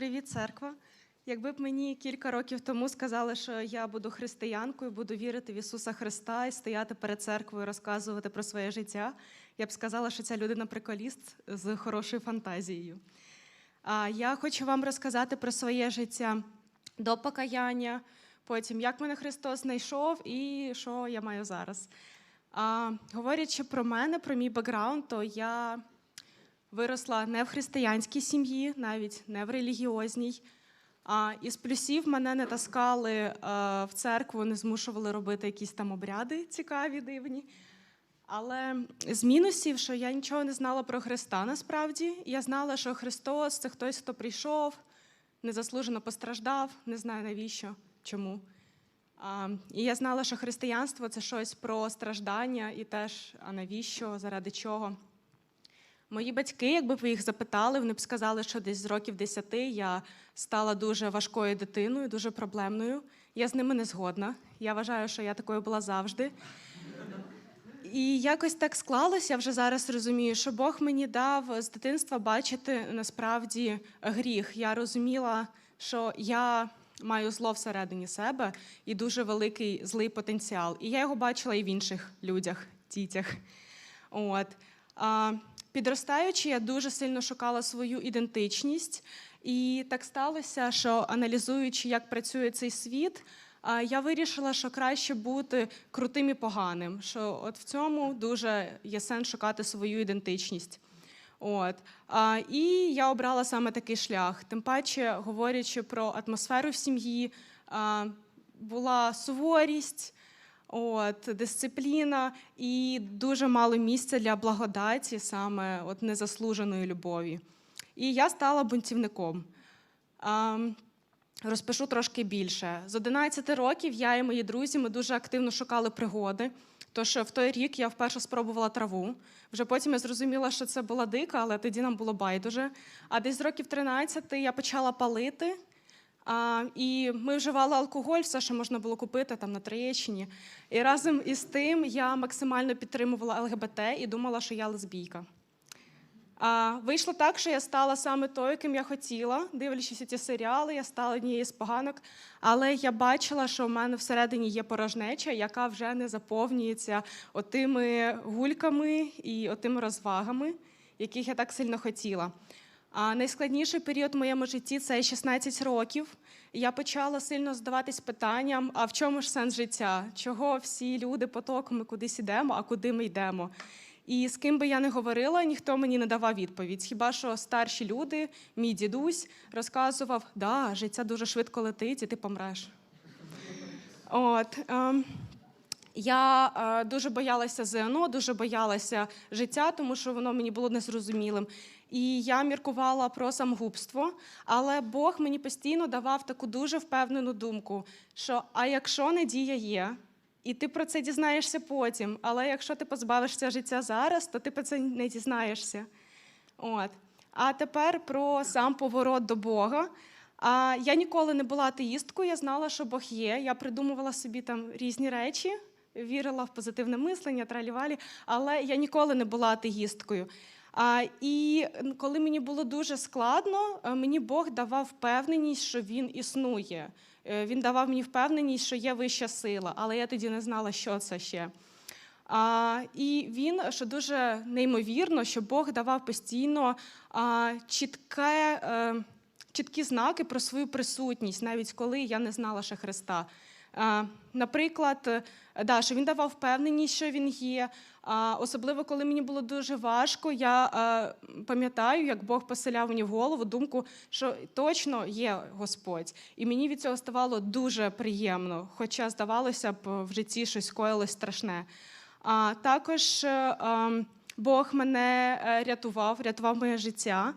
Привіт, церква. Якби б мені кілька років тому сказали, що я буду християнкою, буду вірити в Ісуса Христа і стояти перед церквою, розказувати про своє життя, я б сказала, що ця людина приколіст з хорошою фантазією. А я хочу вам розказати про своє життя до покаяння, потім як мене Христос знайшов і що я маю зараз. А, говорячи про мене, про мій бекграунд, то я виросла не в християнській сім'ї, навіть не в релігіозній. А із плюсів мене не таскали е, в церкву, не змушували робити якісь там обряди цікаві, дивні. Але з мінусів, що я нічого не знала про Христа насправді. Я знала, що Христос це хтось, хто прийшов, незаслужено постраждав, не знаю навіщо, чому. А, і я знала, що християнство це щось про страждання і теж, а навіщо, заради чого. Мої батьки, якби ви їх запитали, вони б сказали, що десь з років 10 я стала дуже важкою дитиною, дуже проблемною. Я з ними не згодна. Я вважаю, що я такою була завжди. І якось так склалося, я вже зараз розумію, що Бог мені дав з дитинства бачити насправді гріх. Я розуміла, що я маю зло всередині себе і дуже великий злий потенціал. І я його бачила і в інших людях, дітях. От. Підростаючи, я дуже сильно шукала свою ідентичність, і так сталося, що аналізуючи, як працює цей світ, я вирішила, що краще бути крутим і поганим. Що от в цьому дуже є сенс шукати свою ідентичність. От. І я обрала саме такий шлях. Тим паче, говорячи про атмосферу в сім'ї, була суворість. От, дисципліна і дуже мало місця для благодаті, саме от незаслуженої любові. І я стала бунтівником. Розпишу трошки більше. З 11 років я і мої друзі ми дуже активно шукали пригоди. Тож в той рік я вперше спробувала траву. Вже потім я зрозуміла, що це була дика, але тоді нам було байдуже. А десь з років 13 я почала палити. А, і ми вживали алкоголь, все, що можна було купити там на Троєщині. І разом із тим я максимально підтримувала ЛГБТ і думала, що я лесбійка. А, вийшло так, що я стала саме тою, ким я хотіла. Дивлячись ці серіали, я стала однією з поганок. Але я бачила, що в мене всередині є порожнеча, яка вже не заповнюється отими гульками і отими розвагами, яких я так сильно хотіла. А найскладніший період в моєму житті це 16 років. Я почала сильно задаватись питанням: а в чому ж сенс життя? Чого всі люди потоками кудись йдемо, а куди ми йдемо? І з ким би я не говорила, ніхто мені не давав відповідь. Хіба що старші люди, мій дідусь, розказував, да, життя дуже швидко летить, і ти помреш. От, ем, я е, дуже боялася ЗНО, дуже боялася життя, тому що воно мені було незрозумілим. І я міркувала про самогубство, але Бог мені постійно давав таку дуже впевнену думку, що а якщо надія є, і ти про це дізнаєшся потім, але якщо ти позбавишся життя зараз, то ти про це не дізнаєшся. От. А тепер про сам поворот до Бога. А я ніколи не була атеїсткою, я знала, що Бог є. Я придумувала собі там різні речі, вірила в позитивне мислення, тралівалі, але я ніколи не була атеїсткою. А, і коли мені було дуже складно, е, мені Бог давав впевненість, що він існує. Е, Він давав мені впевненість, що є вища сила, але я тоді не знала, що це ще. А, і він, що дуже неймовірно, що Бог давав постійно а, чітке, е, чіткі знаки про свою присутність, навіть коли я не знала ще Христа. Наприклад, е, да, що він давав впевненість, що він є. Особливо, коли мені було дуже важко, я е, пам'ятаю, як Бог поселяв мені в голову думку, що точно є Господь. І мені від цього ставало дуже приємно, хоча, здавалося б, в житті щось коїлось страшне. А також е, ем, Бог мене рятував, рятував моє життя.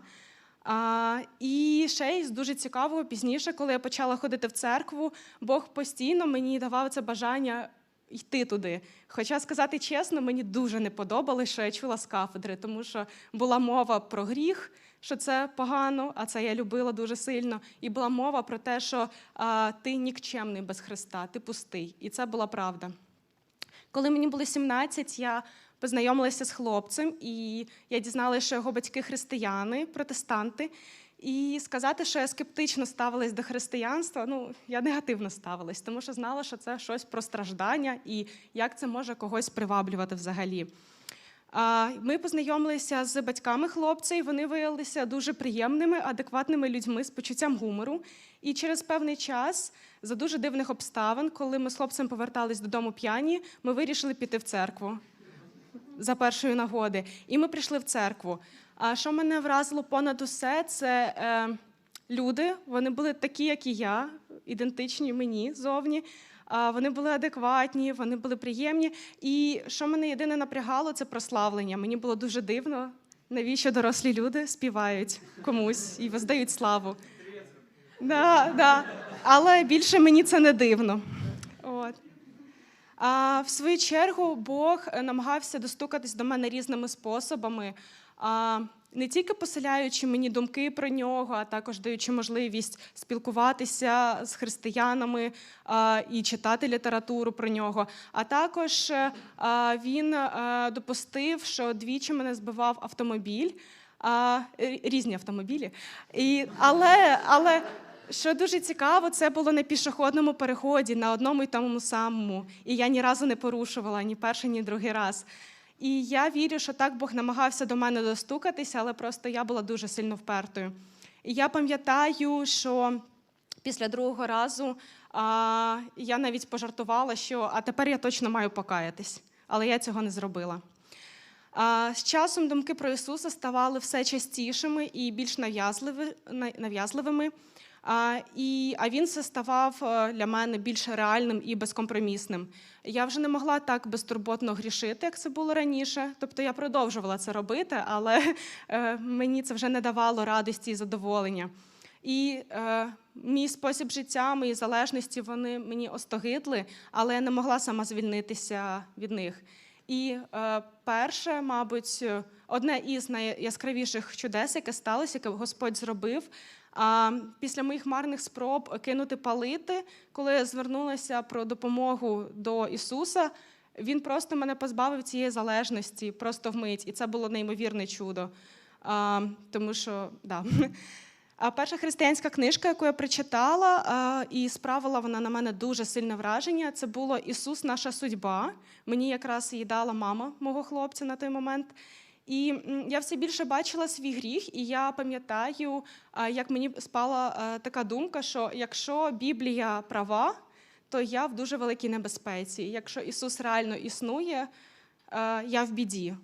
А, і ще й дуже цікавого пізніше, коли я почала ходити в церкву, Бог постійно мені давав це бажання йти туди. Хоча сказати чесно, мені дуже не подобалося, що я чула з кафедри, тому що була мова про гріх, що це погано, а це я любила дуже сильно. І була мова про те, що а, ти нікчемний без Христа, ти пустий. І це була правда. Коли мені було 17, я познайомилася з хлопцем, і я дізналася, що його батьки християни, протестанти. І сказати, що я скептично ставилась до християнства, ну я негативно ставилась, тому що знала, що це щось про страждання і як це може когось приваблювати взагалі. Ми познайомилися з батьками хлопця, і вони виявилися дуже приємними, адекватними людьми з почуттям гумору. І через певний час, за дуже дивних обставин, коли ми з хлопцем повертались додому п'яні, ми вирішили піти в церкву за першої нагоди. І ми прийшли в церкву. А що мене вразило понад усе, це е, люди. Вони були такі, як і я, ідентичні мені зовні. А вони були адекватні, вони були приємні. І що мене єдине напрягало, це прославлення. Мені було дуже дивно, навіщо дорослі люди співають комусь і воздають славу. Да, да. Але більше мені це не дивно. А в свою чергу Бог е, намагався достукатись до мене різними способами, не тільки поселяючи мені думки про нього, а також даючи можливість спілкуватися з християнами і читати літературу про нього. А також е, він е, допустив, що двічі мене збивав автомобіль. Різні автомобілі. І, але, але що дуже цікаво, це було на пішохідному переході на одному і тому самому. І я ні разу не порушувала ні перший, ні другий раз. І я вірю, що так Бог намагався до мене достукатися, але просто я була дуже сильно впертою. І я пам'ятаю, що після другого разу а, я навіть пожартувала, що а тепер я точно маю покаятись, але я цього не зробила. А, З часом думки про Ісуса ставали все частішими і більш нав'язливими. І, а він все ставав е, для мене більш реальним і безкомпромісним. Я вже не могла так безтурботно грішити, як це було раніше. Тобто я продовжувала це робити, але е, мені це вже не давало радості і задоволення. І е, мій спосіб життя, мої залежності, вони мені остогидли, але я не могла сама звільнитися від них. І е, перше, мабуть, одне із найяскравіших чудес, яке сталося, яке Господь зробив. Після моїх марних спроб кинути палити, коли я звернулася про допомогу до Ісуса, Він просто мене позбавив цієї залежності, просто вмить. І це було неймовірне чудо. Тому що, да. Перша християнська книжка, яку я прочитала, і справила вона на мене дуже сильне враження. Це було Ісус, наша судьба. Мені якраз її дала мама мого хлопця на той момент. І я все більше бачила свій гріх, і я пам'ятаю, як мені спала така думка, що якщо Біблія права, то я в дуже великій небезпеці. Якщо Ісус реально існує, я в біді.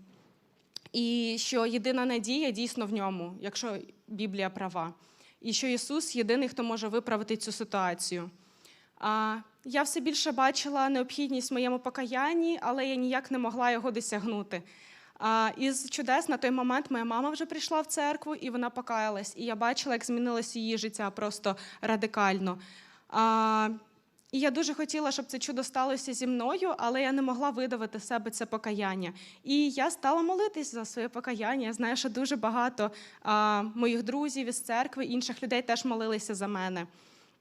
І що єдина надія дійсно в ньому, якщо Біблія права, і що Ісус єдиний, хто може виправити цю ситуацію. Я все більше бачила необхідність в моєму покаянні, але я ніяк не могла його досягнути. Із чудес на той момент моя мама вже прийшла в церкву і вона покаялась. І я бачила, як змінилося її життя просто радикально. І я дуже хотіла, щоб це чудо сталося зі мною, але я не могла видавити себе це покаяння. І я стала молитись за своє покаяння. Я знаю, що дуже багато а, моїх друзів із церкви, інших людей теж молилися за мене.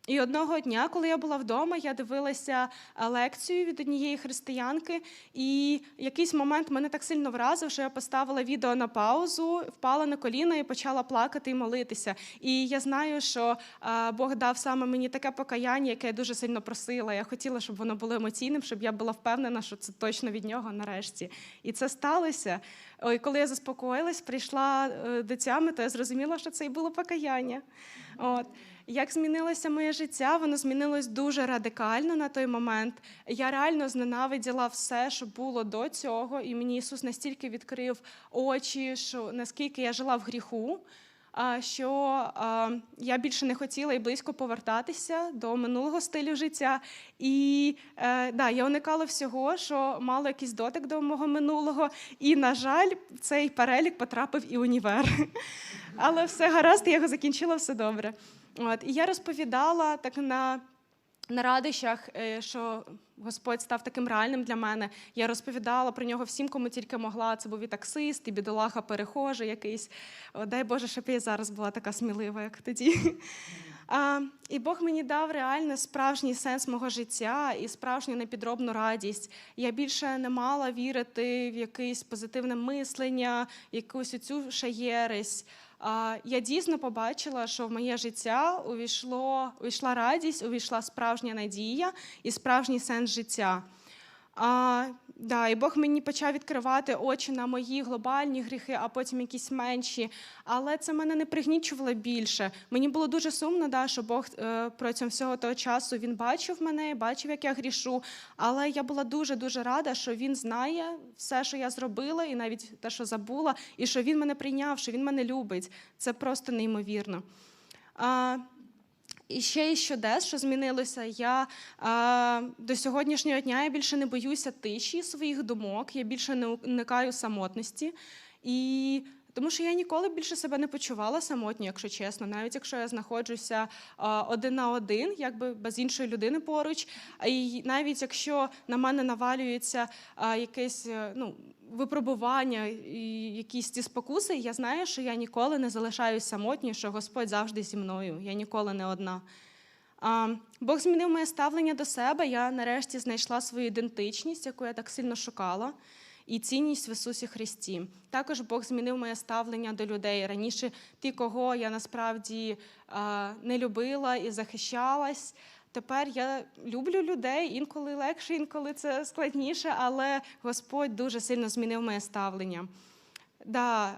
І одного дня, коли я була вдома, я дивилася лекцію від однієї християнки, і якийсь момент мене так сильно вразив, що я поставила відео на паузу, впала на коліна і почала плакати і молитися. І я знаю, що Бог дав саме мені таке покаяння, яке я дуже сильно просила. Я хотіла, щоб воно було емоційним, щоб я була впевнена, що це точно від нього нарешті. І це сталося. Ой, коли я заспокоїлась, прийшла е, до тями, то я зрозуміла, що це і було покаяння. От. Як змінилося моє життя, воно змінилось дуже радикально на той момент. Я реально зненавиділа все, що було до цього, і мені Ісус настільки відкрив очі, що наскільки я жила в гріху, що я більше не хотіла і близько повертатися до минулого стилю життя. І е, да, я уникала всього, що мало якийсь дотик до мого минулого. І, на жаль, цей перелік потрапив і універ. Але все гаразд, я його закінчила, все добре. От, і я розповідала так на, на радощах, е, що Господь став таким реальним для мене. Я розповідала про нього всім, кому тільки могла. Це був і таксист, і бідолаха перехожий якийсь. О, дай Боже, щоб я зараз була така смілива, як тоді. І Бог мені дав реально справжній сенс мого життя і справжню непідробну радість. Я більше не мала вірити в якесь позитивне мислення, якусь оцю ще єресь. а, я дійсно побачила, що в моє життя увійшло, увійшла радість, увійшла справжня надія і справжній сенс життя. Да, і Бог мені почав відкривати очі на мої глобальні гріхи, а потім якісь менші. Але це мене не пригнічувало більше. Мені було дуже сумно, да, що Бог е, протягом всього того часу він бачив мене, бачив, як я грішу. Але я була дуже дуже рада, що він знає все, що я зробила, і навіть те, що забула, і що він мене прийняв, що він мене любить. Це просто неймовірно. І ще із чудес, що змінилося, я а, до сьогоднішнього дня я більше не боюся тиші своїх думок, я більше не уникаю самотності. І тому що я ніколи більше себе не почувала самотньо, якщо чесно, навіть якщо я знаходжуся а, один на один, якби без іншої людини поруч. І навіть якщо на мене навалюється а, якесь е, ну, випробування і якісь ці спокуси, я знаю, що я ніколи не залишаюсь самотньою, що Господь завжди зі мною. Я ніколи не одна. Бог змінив моє ставлення до себе. Я нарешті знайшла свою ідентичність, яку я так сильно шукала, і цінність в Ісусі Христі. Також Бог змінив моє ставлення до людей. Раніше ті, кого я насправді не любила і захищалась. Тепер я люблю людей, інколи легше, інколи це складніше, але Господь дуже сильно змінив моє ставлення. Да,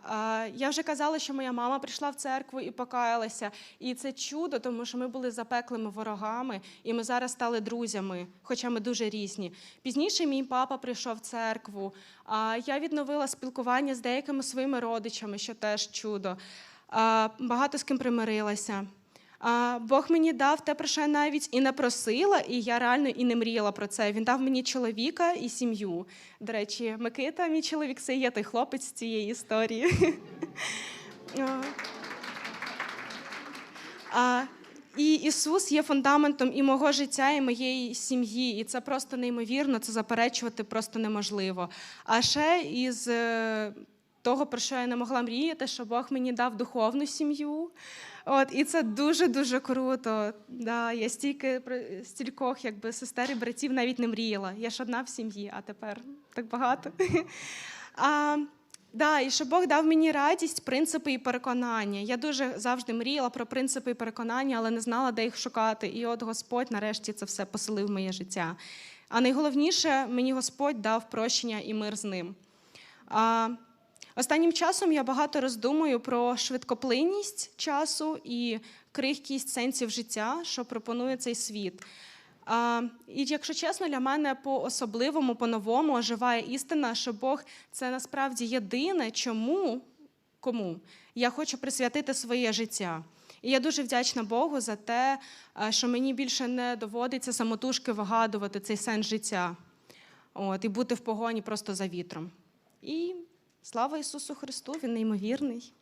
я вже казала, що моя мама прийшла в церкву і покаялася. І це чудо, тому що ми були запеклими ворогами, і ми зараз стали друзями, хоча ми дуже різні. Пізніше мій папа прийшов в церкву. А я відновила спілкування з деякими своїми родичами, що теж чудо. Багато з ким примирилася. Бог мені дав те, про що я навіть і не просила, і я реально і не мріяла про це. Він дав мені чоловіка і сім'ю. До речі, Микита, мій чоловік, це є той хлопець цієї історії. І Ісус є фундаментом і мого життя, і моєї сім'ї. І це просто неймовірно, це заперечувати просто неможливо. А ще із е, того, про що я не могла мріяти, що Бог мені дав духовну сім'ю. От, і це дуже-дуже круто. Да, я стільки про стількох якби, сестер і братів навіть не мріяла. Я ж одна в сім'ї, а тепер так багато. А, Да, і що Бог дав мені радість, принципи і переконання. Я дуже завжди мріяла про принципи і переконання, але не знала, де їх шукати. І от Господь нарешті це все поселив моє життя. А найголовніше, мені Господь дав прощення і мир з ним. А, Останнім часом я багато роздумую про швидкоплинність часу і крихкість сенсів життя, що пропонує цей світ. А, і якщо чесно, для мене по-особливому, по-новому оживає істина, що Бог це насправді єдине, чому кому я хочу присвятити своє життя. І я дуже вдячна Богу за те, що мені більше не доводиться самотужки вигадувати цей сенс життя от, і бути в погоні просто за вітром. І слава Ісусу Христу, Він неймовірний.